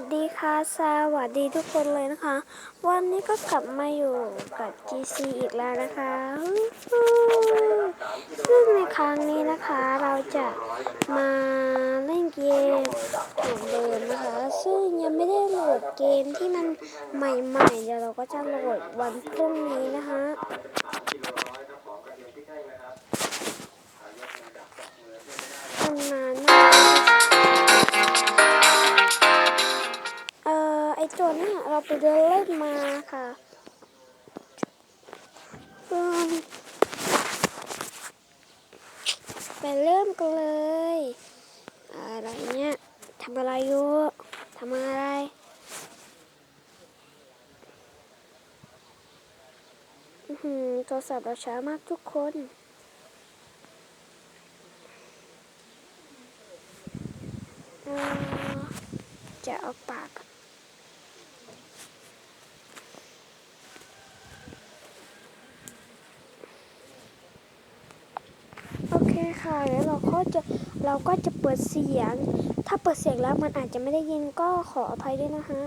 สดีค่ะ สวัสดีทุกคนเลยนะคะ วันนี้ก็กลับมาอยู่กับ GC อีกแล้วนะคะ ซึ่งในครั้งนี้นะคะเราจะมาเล่นเกมเหมือนเดิมนะคะ ซึ่งยังไม่ได้โหลดเกมที่มันใหม่ๆ เดี๋ยวเราก็จะโหลดวันพรุ่งนี้นะคะ อ่อไอตัวเนี้ยเราไปเดินเล่นมาค่ะเอิ่มไปเริ่มกันเลย อะไรเนี่ยทำอะไรอยู่ทำอะไรอื้อหือโทรศัพท์เราช้ามากทุกคนจะเอาปาก โอเคค่ะแล้วเราก็ จะเราก็จะเปิดเสียง ถ้าเปิดเสียงแล้วมันอาจจะไม่ได้ยินก็ขออภัยด้วยนะฮะ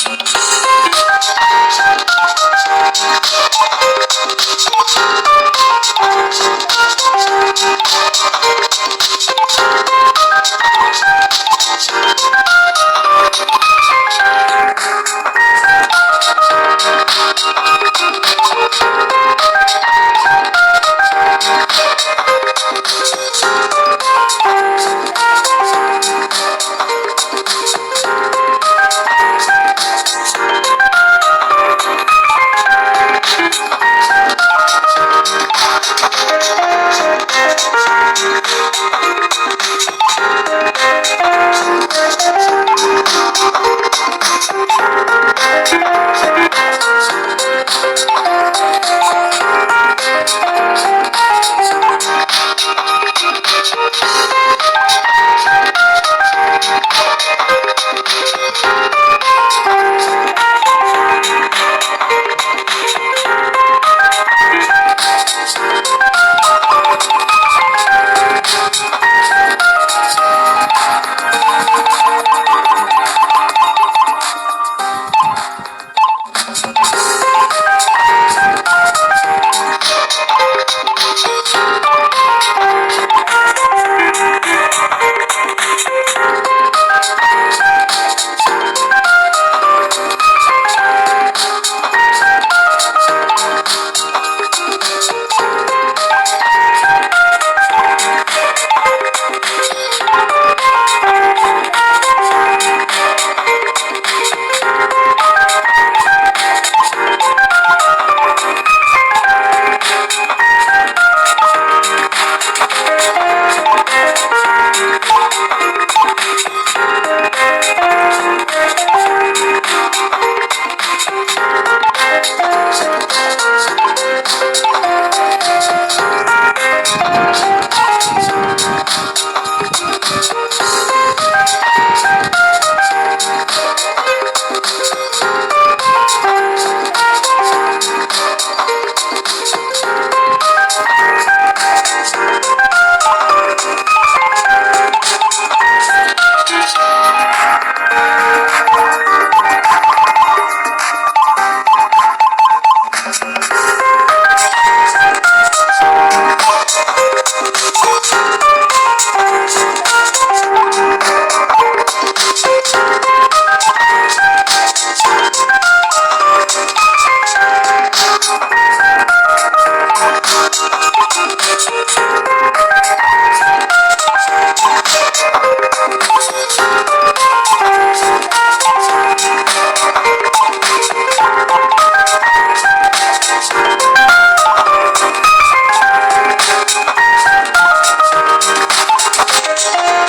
Thank you. Thank you.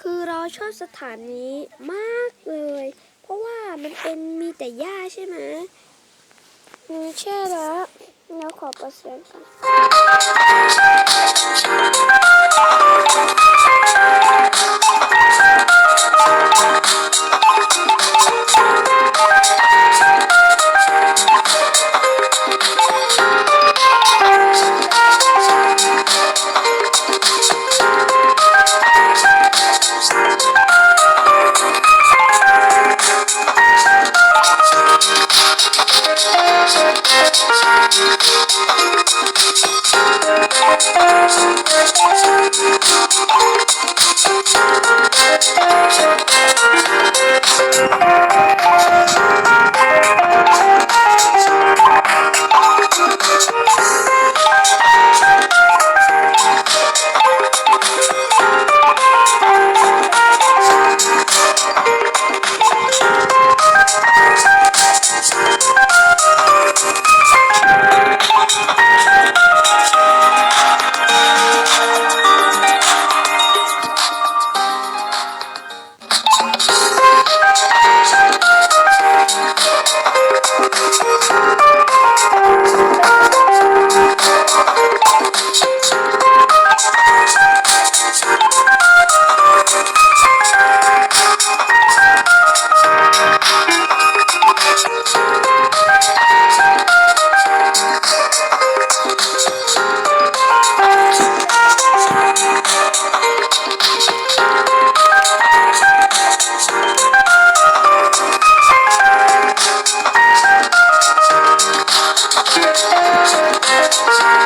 คือเราชอบสถานนี้มากเลย เพราะว่ามันเป็นมีแต่หญ้าใช่ไหมอืมใช่แล้วแล้วขอเปอร์เซ็นต์ก่อน Thank you.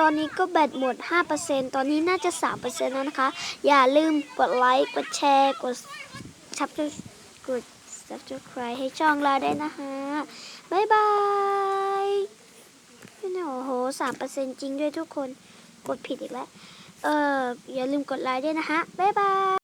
ตอนนี้ก็แบตหมด 5%ตอนนี้น่าจะ 3%แล้วนะคะ อย่าลืมกดไลค์ กดแชร์ กด subscribe กด subscribe ให้ช่องเราได้นะคะ บ๊ายบายโอ้โห 3%จริงด้วยทุกคน กดผิดอีกแล้ว เอออย่าลืมกดไลค์ด้วยนะคะ บ๊ายบาย